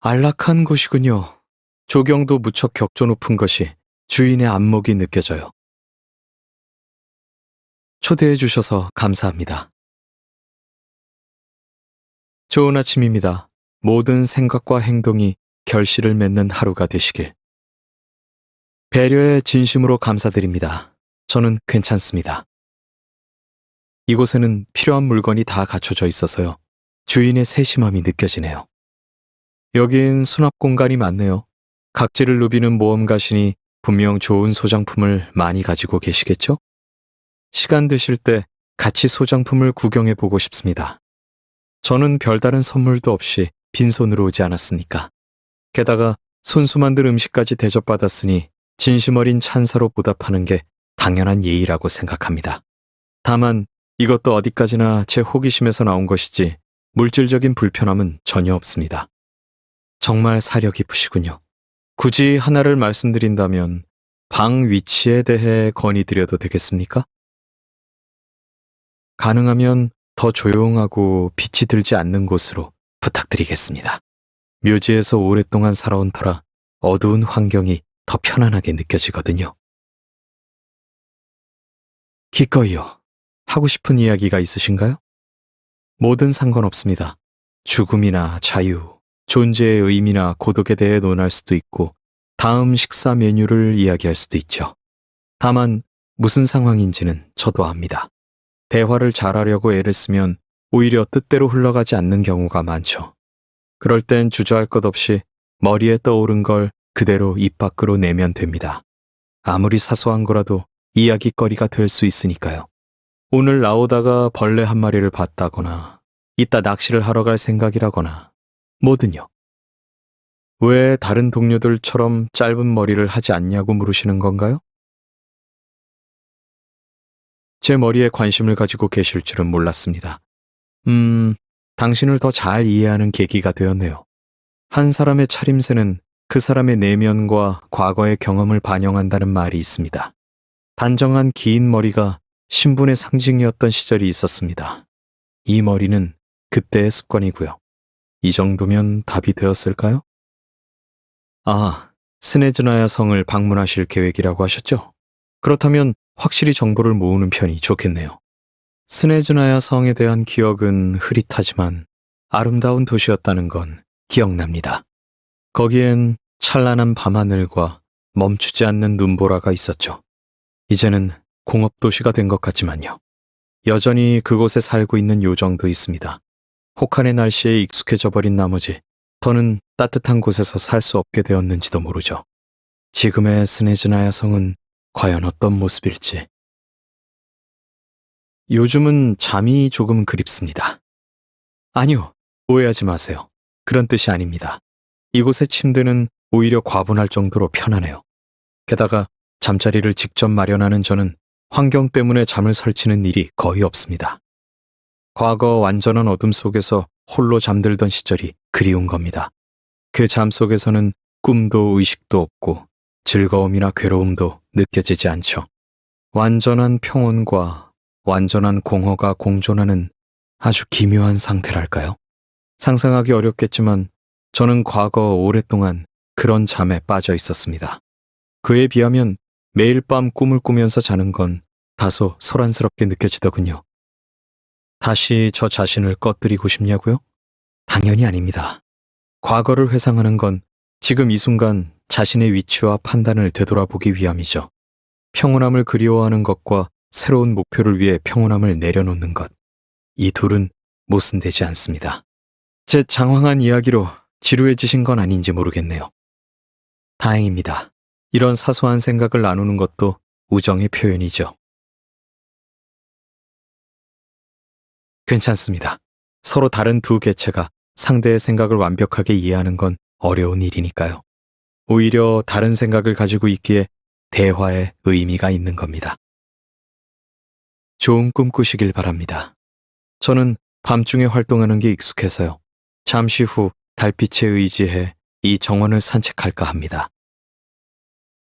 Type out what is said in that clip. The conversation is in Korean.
안락한 곳이군요. 조경도 무척 격조 높은 것이 주인의 안목이 느껴져요. 초대해 주셔서 감사합니다. 좋은 아침입니다. 모든 생각과 행동이 결실을 맺는 하루가 되시길. 배려에 진심으로 감사드립니다. 저는 괜찮습니다. 이곳에는 필요한 물건이 다 갖춰져 있어서요. 주인의 세심함이 느껴지네요. 여긴 수납 공간이 많네요. 각지를 누비는 모험가시니 분명 좋은 소장품을 많이 가지고 계시겠죠? 시간 되실 때 같이 소장품을 구경해 보고 싶습니다. 저는 별다른 선물도 없이 빈손으로 오지 않았습니까? 게다가 손수 만든 음식까지 대접받았으니 진심 어린 찬사로 보답하는 게 당연한 예의라고 생각합니다. 다만 이것도 어디까지나 제 호기심에서 나온 것이지 물질적인 불편함은 전혀 없습니다. 정말 사려 깊으시군요. 굳이 하나를 말씀드린다면 방 위치에 대해 건의드려도 되겠습니까? 가능하면 더 조용하고 빛이 들지 않는 곳으로 부탁드리겠습니다. 묘지에서 오랫동안 살아온 터라 어두운 환경이 더 편안하게 느껴지거든요. 기꺼이요. 하고 싶은 이야기가 있으신가요? 뭐든 상관없습니다. 죽음이나 자유, 존재의 의미나 고독에 대해 논할 수도 있고, 다음 식사 메뉴를 이야기할 수도 있죠. 다만, 무슨 상황인지는 저도 압니다. 대화를 잘하려고 애를 쓰면 오히려 뜻대로 흘러가지 않는 경우가 많죠. 그럴 땐 주저할 것 없이 머리에 떠오른 걸 그대로 입 밖으로 내면 됩니다. 아무리 사소한 거라도 이야기거리가 될 수 있으니까요. 오늘 나오다가 벌레 한 마리를 봤다거나, 이따 낚시를 하러 갈 생각이라거나, 뭐든요. 왜 다른 동료들처럼 짧은 머리를 하지 않냐고 물으시는 건가요? 제 머리에 관심을 가지고 계실 줄은 몰랐습니다. 음, 당신을 더 잘 이해하는 계기가 되었네요. 한 사람의 차림새는 그 사람의 내면과 과거의 경험을 반영한다는 말이 있습니다. 단정한 긴 머리가 신분의 상징이었던 시절이 있었습니다. 이 머리는 그때의 습관이고요. 이 정도면 답이 되었을까요? 아, 스네즈나야 성을 방문하실 계획이라고 하셨죠? 그렇다면 확실히 정보를 모으는 편이 좋겠네요. 스네즈나야 성에 대한 기억은 흐릿하지만 아름다운 도시였다는 건 기억납니다. 거기엔 찬란한 밤하늘과 멈추지 않는 눈보라가 있었죠. 이제는 공업도시가 된 것 같지만요. 여전히 그곳에 살고 있는 요정도 있습니다. 혹한의 날씨에 익숙해져 버린 나머지 더는 따뜻한 곳에서 살 수 없게 되었는지도 모르죠. 지금의 스네즈나 야 성은 과연 어떤 모습일지. 요즘은 잠이 조금 그립습니다. 아니요, 오해하지 마세요. 그런 뜻이 아닙니다. 이곳의 침대는 오히려 과분할 정도로 편하네요. 게다가 잠자리를 직접 마련하는 저는 환경 때문에 잠을 설치는 일이 거의 없습니다. 과거 완전한 어둠 속에서 홀로 잠들던 시절이 그리운 겁니다. 그 잠 속에서는 꿈도 의식도 없고 즐거움이나 괴로움도 느껴지지 않죠. 완전한 평온과 완전한 공허가 공존하는 아주 기묘한 상태랄까요? 상상하기 어렵겠지만 저는 과거 오랫동안 그런 잠에 빠져 있었습니다. 그에 비하면 매일 밤 꿈을 꾸면서 자는 건 다소 소란스럽게 느껴지더군요. 다시 저 자신을 꺼뜨리고 싶냐고요? 당연히 아닙니다. 과거를 회상하는 건 지금 이 순간 자신의 위치와 판단을 되돌아보기 위함이죠. 평온함을 그리워하는 것과 새로운 목표를 위해 평온함을 내려놓는 것. 이 둘은 모순되지 않습니다. 제 장황한 이야기로 지루해지신 건 아닌지 모르겠네요. 다행입니다. 이런 사소한 생각을 나누는 것도 우정의 표현이죠. 괜찮습니다. 서로 다른 두 개체가 상대의 생각을 완벽하게 이해하는 건 어려운 일이니까요. 오히려 다른 생각을 가지고 있기에 대화에 의미가 있는 겁니다. 좋은 꿈 꾸시길 바랍니다. 저는 밤중에 활동하는 게 익숙해서요. 잠시 후 달빛에 의지해 이 정원을 산책할까 합니다.